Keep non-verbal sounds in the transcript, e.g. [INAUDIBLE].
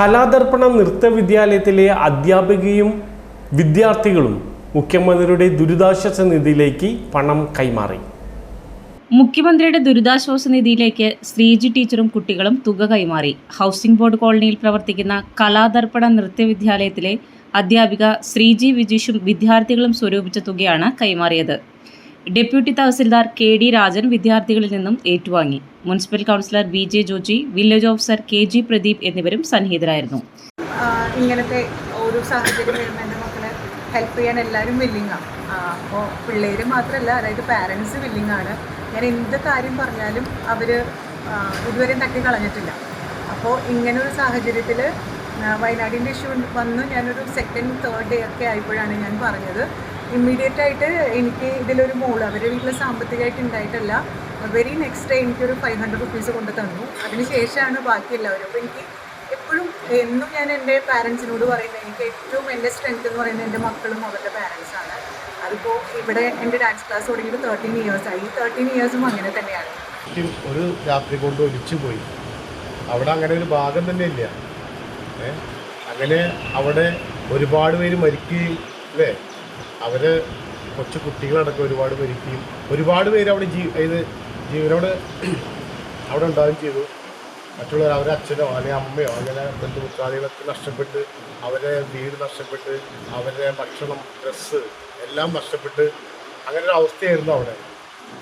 കലാദർപ്പണ നൃത്ത വിദ്യാലയത്തിലെ അധ്യാപികയും വിദ്യാർത്ഥികളും മുഖ്യമന്ത്രിയുടെ ദുരിതാശ്വാസ നിധിയിലേക്ക് പണം കൈമാറി. മുഖ്യമന്ത്രിയുടെ ദുരിതാശ്വാസ നിധിയിലേക്ക് ശ്രീജി ടീച്ചറും കുട്ടികളും തുക കൈമാറി. ഹൗസിംഗ് ബോർഡ് കോളനിയിൽ പ്രവർത്തിക്കുന്ന കലാദർപ്പണ നൃത്യവിദ്യാലയത്തിലെ അധ്യാപിക ശ്രീജി വിജീഷും വിദ്യാർത്ഥികളും സ്വരൂപിച്ച തുകയാണ് കൈമാറിയത്. Deputy tahsildar K D Rajan വിദ്യാർത്ഥികളിൽ നിന്നും ഏറ്റുവാങ്ങി. Municipal councillor V J Joji village officer K G Pradeep എന്നിവരും സന്നിഹിതരായിരുന്നു. ഇങ്ങനത്തെ ഓരോ സാഹചര്യം വരുമ്പോൾ എന്റെ മക്കളെ ഹെൽപ്പ് ചെയ്യാൻ എല്ലാവരും വില്ലിങ്ങാണ് അപ്പോൾ പിള്ളേർ മാത്രമല്ല അതായത് പാരൻസ് വില്ലിങ്ങാണ് ഞാൻ എന്ത് കാര്യം പറഞ്ഞാലും അവർ ഇതുവരെ തട്ടി കളഞ്ഞിട്ടില്ല. അപ്പോൾ ഇങ്ങനൊരു സാഹചര്യത്തിൽ വയനാടിന്റെ ഇഷ്യൂ വന്ന്. ഞാനൊരു സെക്കൻഡ് തേർഡ് ഡേ ഒക്കെ ആയപ്പോഴാണ് ഞാൻ പറഞ്ഞത്. ഇമ്മീഡിയറ്റ് ആയിട്ട് എനിക്ക് ഇതിലൊരു മോൾ അവരുടെ വീട്ടിൽ സാമ്പത്തികമായിട്ട് ഉണ്ടായിട്ടല്ല വെരി നെക്സ്റ്റ് ഡേ എനിക്കൊരു ഫൈവ് ഹൺഡ്രഡ് റുപ്പീസ് കൊണ്ട് തന്നു. അതിനുശേഷമാണ് ബാക്കി എല്ലാവരും. അപ്പോൾ എനിക്ക് എപ്പോഴും എന്നും ഞാൻ എന്റെ പാരൻസിനോട് പറയുന്നത് എനിക്ക് ഏറ്റവും എന്റെ സ്ട്രെങ്ത് എന്ന് പറയുന്നത് എന്റെ മക്കളും അവരുടെ പാരൻസാണ് അതിപ്പോൾ ഇവിടെ എന്റെ ഡാൻസ് ക്ലാസ് തുടങ്ങിയിട്ട് തേർട്ടീൻ ഇയേഴ്സായി തേർട്ടീൻ ഇയേഴ്സും അങ്ങനെ തന്നെയാണ്. ഒരു രാത്രി കൊണ്ട് ഒലിച്ചു പോയി. അവിടെ അങ്ങനെ ഒരു ഭാഗം തന്നെ ഇല്ല? അങ്ങനെ അവിടെ ഒരുപാട് പേര് മരിക്കുകയും അല്ലേ? അവർ കൊച്ചു കുട്ടികളടക്കം ഒരുപാട് മരിക്കുകയും ഒരുപാട് പേര് അവിടെ ജീ ഇത് ജീവനോട് [CLEARS THROAT] അവിടെ ഉണ്ടാവുകയും ചെയ്തു. മറ്റുള്ളവർ അവരെ അച്ഛനോ അല്ലെങ്കിൽ അമ്മയോ അങ്ങനെ ബന്ധുമിത്രാദികളൊക്കെ നഷ്ടപ്പെട്ട് അവരെ വീട് നഷ്ടപ്പെട്ട് അവരുടെ ഭക്ഷണം ഡ്രസ്സ് എല്ലാം നഷ്ടപ്പെട്ട് അങ്ങനെ ഒരു അവസ്ഥയായിരുന്നു അവിടെ.